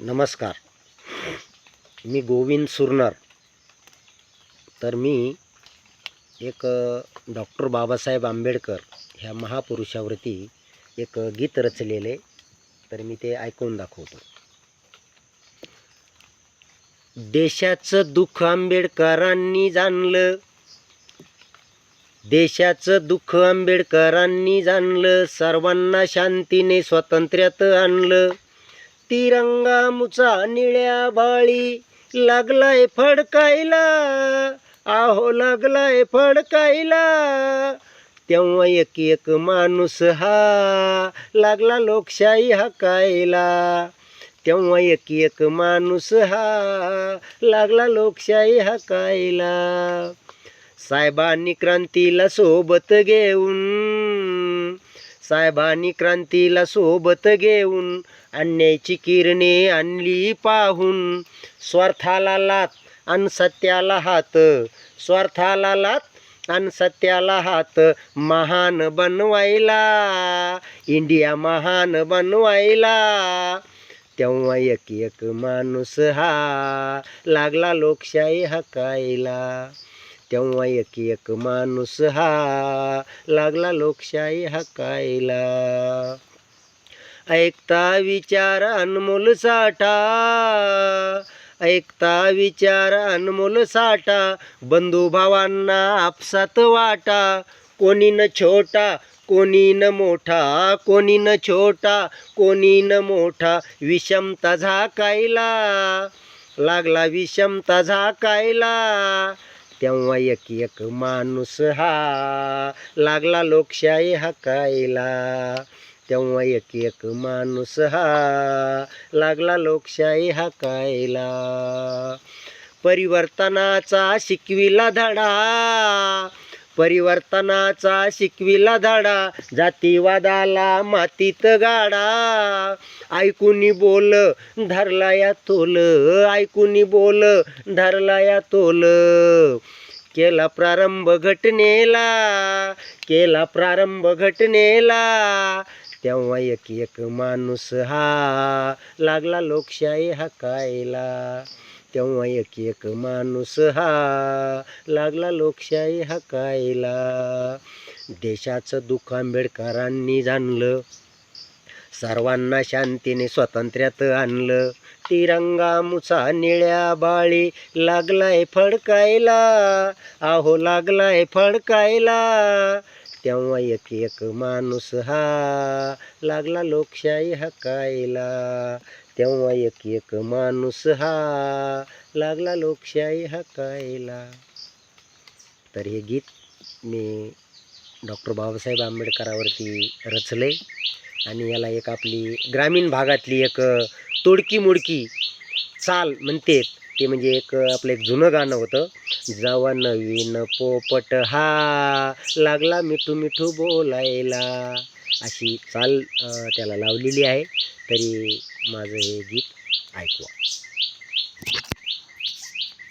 नमस्कार. मी गोविंद सुरनर. तर मी एक डॉक्टर बाबासाहेब आंबेडकर ह्या महापुरुषावरती एक गीत रचलेले तर मी ते ऐकून दाखवतो. देशाचं दुःख आंबेडकरांनी जाणलं देशाचं दुःख आंबेडकरांनी जाणलं सर्वांना शांतीने स्वातंत्र्यात आणलं. तिरंगा मुचा निळ्या बाळी लागलाय फडकायला. आहो लागलाय फडकायला. तेव्हा एक एक माणूस हा लागला लोकशाही हकायला. तेव्हा एक एक माणूस हा लागला लोकशाही हकायला. साहेबांनी क्रांतीला सोबत घेऊन साहेबांनी क्रांतीला सोबत घेऊन अन्यायची किरणे आणली पाहून स्वार्थाला लात अन सत्याला हात स्वार्थाला लात अन सत्याला हात महान बनवायला इंडिया महान बनवायला. तेव्हा एक एक माणूस हा लागला लोकशाही हकायला. तेव्हा एक एक माणूस हा लागला लोकशाही हकायला. ऐकता विचार अनमोल साठा ऐकता विचार अनमोल साठा बंधुभावांना आपसात वाटा. कोणी न छोटा कोणी न मोठा कोणी न छोटा कोणी न मोठा विषमता झाकायला. लागला विषमता झाकायला. तेव्हा एक एक माणूस हा लागला लोकशाही हकायला. तेव्हा एक एक माणूस हा लागला लोकशाही हकायला. परिवर्तनाचा शिकविला धडा परिवर्तनाचा शिकविला धडा जातीवादाला मातीत गाडा. ऐकूनी बोल धरला या तोल ऐकूनी बोल धरला या तोल. केला प्रारंभ घटनेला केला प्रारंभ घटनेला. तेव्हा एक एक माणूस हा लागला लोकशाही हकायला. तेव्हा एक एक माणूस हा लागला लोकशाही हकायला. देशाचं दुःख आंबेडकरांनी जाणलं. सर्वांना शांतीने स्वातंत्र्यात आणलं. तिरंगा मुसा निळ्या बाळी लागलाय फडकायला. आहो लागलाय फडकायला. तेव्हा एक एक माणूस हा लागला लोकशाही हकायला. तेव्हा एक एक माणूस हा लागला लोकशाही हकायला. तर हे गीत मी डॉक्टर बाबासाहेब आंबेडकरावरती रचले आणि याला एक आपली ग्रामीण भागातली एक तोडकी मोडकी चाल म्हणतेत ते म्हणजे एक आपलं एक जुनं गाणं होतं. जावा नवीन पोपट हा लागला मिठू मिठू बोलायला. अशी चाल त्याला लावलेली आहे. तरी माझं हे गीत ऐकवा.